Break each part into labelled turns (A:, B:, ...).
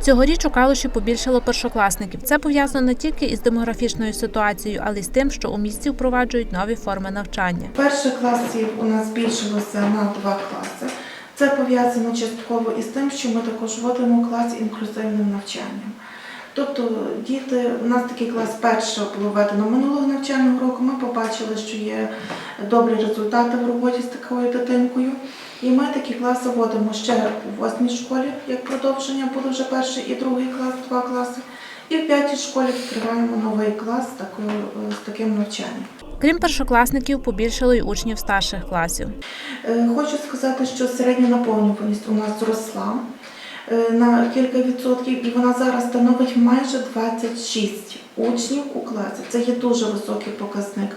A: Цьогоріч у Калуші побільшало першокласників. Це пов'язано не тільки із демографічною ситуацією, але й з тим, що у місті впроваджують нові форми навчання.
B: Перших класів у нас збільшилося на два класи. Це пов'язано частково із тим, що ми також вводимо клас інклюзивним навчанням. Тобто діти, у нас такий клас було введено минулого навчального року. Ми побачили, що є добрі результати в роботі з такою дитинкою. І ми такі класи вводимо ще у восьмій школі, як продовження буде вже перший і другий клас, два класи. І в п'ятій школі відкриваємо новий клас з, таким навчанням.
A: Крім першокласників, побільшало й учнів старших класів.
B: Е, Хочу сказати, що середня наповнюваність у нас зросла на кілька відсотків, і вона зараз становить майже 26 учнів у класі. Це є дуже високий показник.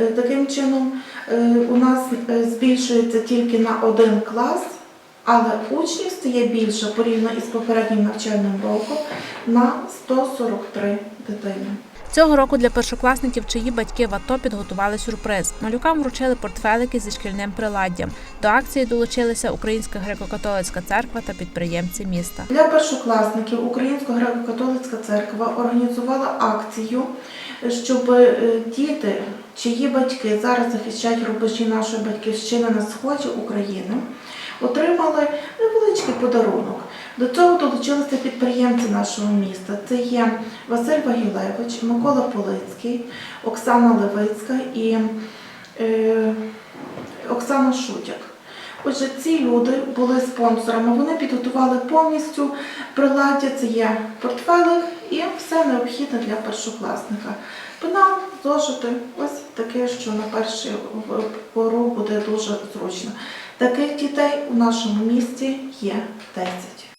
B: Е, Таким чином, е, у нас е, збільшується тільки на один клас, але учнів стає більше порівняно із попереднім навчальним роком на 143 дитини.
A: Цього року для першокласників, чиї батьки в АТО підготували сюрприз. Малюкам вручили портфелики зі шкільним приладдям. До акції долучилися Українська греко-католицька церква та підприємці міста.
B: Для першокласників Українська греко-католицька церква організувала акцію, щоб е, діти, чиї батьки зараз захищають рубежі нашої батьківщини на сході України, отримали невеличкий подарунок. До цього долучилися підприємці нашого міста. Це є Василь Вагілевич, Микола Полицький, Оксана Левицька і е, Оксана Шутяк. Отже, ці люди були спонсорами. Вони підготували повністю приладдя. Це є портфелик і все необхідне для першокласника. Пенал, зошити, ось таке, що на перший пору буде дуже зручно. Таких дітей у нашому місті є 10.